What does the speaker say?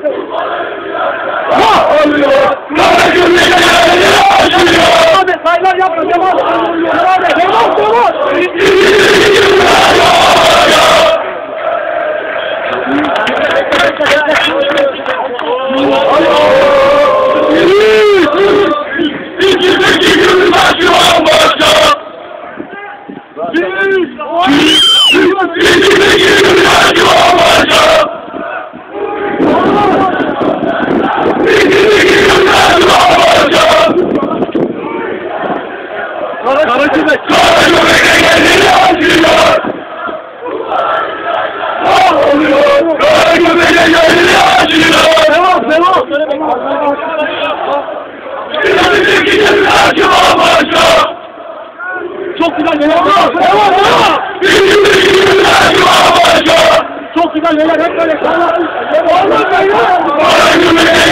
Thank you. Haydi gönlü acıyor. Devam devam. Bizim gidin acıma başa. Çok güzel neler var. Devam devam. Bizim gidin acıma başa. Çok güzel neler hep böyle. Allah Allah. Allah Allah.